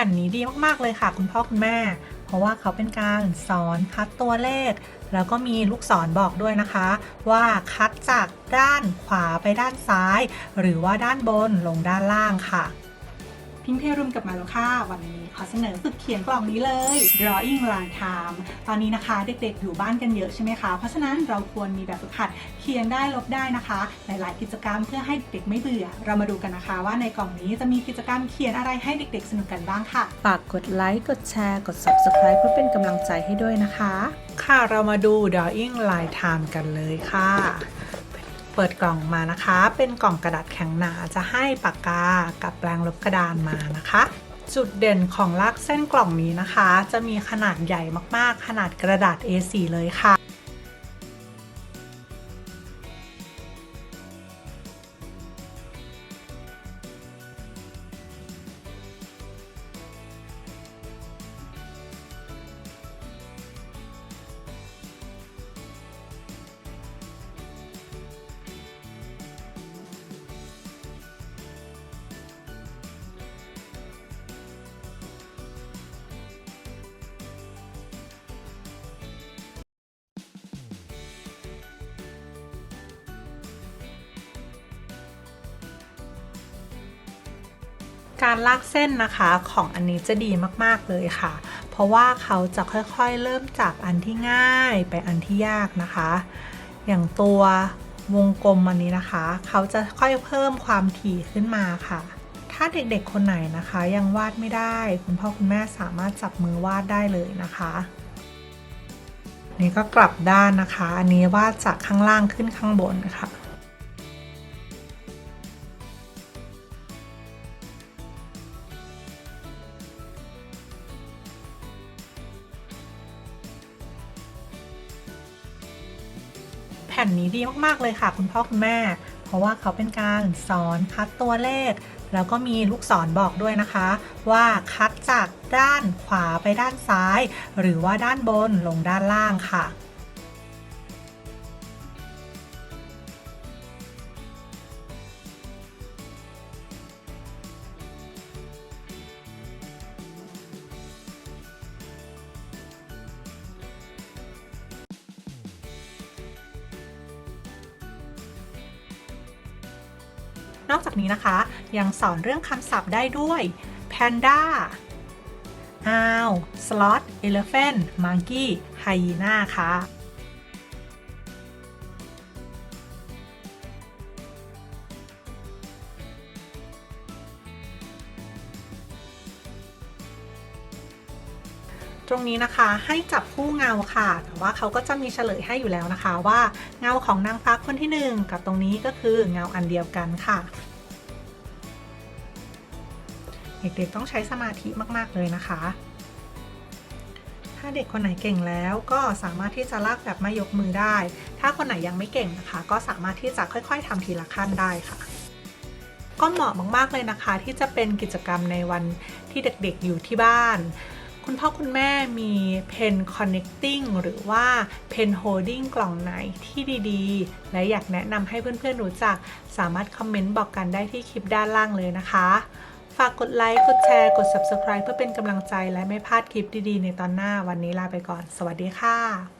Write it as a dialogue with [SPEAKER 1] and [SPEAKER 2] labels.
[SPEAKER 1] ผ่นนี้ดีมากๆเลยค่ะ คุณพ่อคุณแม่ เพราะว่าเขาเป็นการสอนคัดตัวเลข แล้วก็มีลูกศรบอกด้วยนะคะ ว่าคัดจากด้านขวาไปด้านซ้าย หรือว่าด้านบนลงด้านล่างค่ะ พิงเพรุมกับมาแล้วค่ะ วันนี้ขอเสนอฝึกเขียนกล่องนี้เลย drawing line time ตอนนี้นะคะเด็กๆอยู่บ้านกันเยอะใช่ไหมคะ เพราะฉะนั้นเราควรมีแบบฝึกหัดเขียนได้ลบได้นะคะ หลายๆ กิจกรรมเพื่อให้เด็กไม่เบื่อ เรามาดูกันนะคะ ว่าในกล่องนี้จะมีกิจกรรมเขียนอะไรให้เด็กๆ สนุกกันบ้างค่ะ
[SPEAKER 2] ฝากกดไลค์กดแชร์กด Subscribe เพื่อเป็นกำลังใจให้ด้วยนะคะ
[SPEAKER 1] ค่ะเรามาดู drawing line time กันเลยค่ะ ปิดกล่องมานะคะ เป็นกล่องกระดาษแข็งหนาจะให้ปากกากับแปรงลบกระดานมานะคะ จุดเด่นของลากเส้นกล่องนี้นะคะ จะมีขนาดใหญ่มากๆ ขนาดกระดาษ A4 เลยค่ะ การลากเส้นนะคะของอันนี้จะดีมากๆเลยค่ะ เพราะว่าเขาจะค่อยๆเริ่มจากอันที่ง่ายไปอันที่ยากนะคะ อย่างตัววงกลมอันนี้นะคะ เขาจะค่อยเพิ่มความถี่ขึ้นมาค่ะ ถ้าเด็กๆคนไหนนะคะ ยังวาดไม่ได้ คุณพ่อคุณแม่สามารถจับมือวาดได้เลยนะคะนี่ก็กลับด้านนะคะ อันนี้วาดจากข้างล่างขึ้นข้างบนค่ะ ผ่นนี้ดีมาก ๆ เลยค่ะ คุณพ่อคุณแม่ เพราะว่าเขาเป็นการสอนคัดตัวเลข แล้วก็มีลูกศรบอกด้วยนะคะ ว่าคัดจากด้านขวาไปด้านซ้าย หรือว่าด้านบนลงด้านล่างค่ะ นอกจากนี้นะคะ ยังสอนเรื่องคำศัพท์ได้ด้วย panda owl sloth elephant monkey hyena ค่ะ ตรงนี้นะคะให้จับคู่เงาค่ะ แต่ว่าเขาก็จะมีเฉลยให้อยู่แล้วนะคะว่าเงาของนางฟ้าคนที่หนึ่งกับตรงนี้ก็คือเงาอันเดียวกันค่ะ เด็กๆต้องใช้สมาธิมากๆเลยนะคะ ถ้าเด็กคนไหนเก่งแล้วก็สามารถที่จะลากแบบไม่ยกมือได้ ถ้าคนไหนยังไม่เก่งนะคะ ก็สามารถที่จะค่อยๆทำทีละขั้นได้ค่ะก็เหมาะมาก ๆ เลยนะคะ ที่จะเป็นกิจกรรมในวันที่เด็กๆอยู่ที่บ้าน คุณพ่อคุณแม่มีเพน connecting หรือว่าเพน holding กล่องไหนที่ดีๆ และอยากแนะนำให้เพื่อนๆรู้จัก สามารถคอมเมนต์บอกกันได้ที่คลิปด้านล่างเลยนะคะ ฝากกดไลค์ กดแชร์ กด subscribe เพื่อเป็นกำลังใจและไม่พลาดคลิปดีๆ ในตอนหน้าวันนี้ลาไปก่อน สวัสดีค่ะ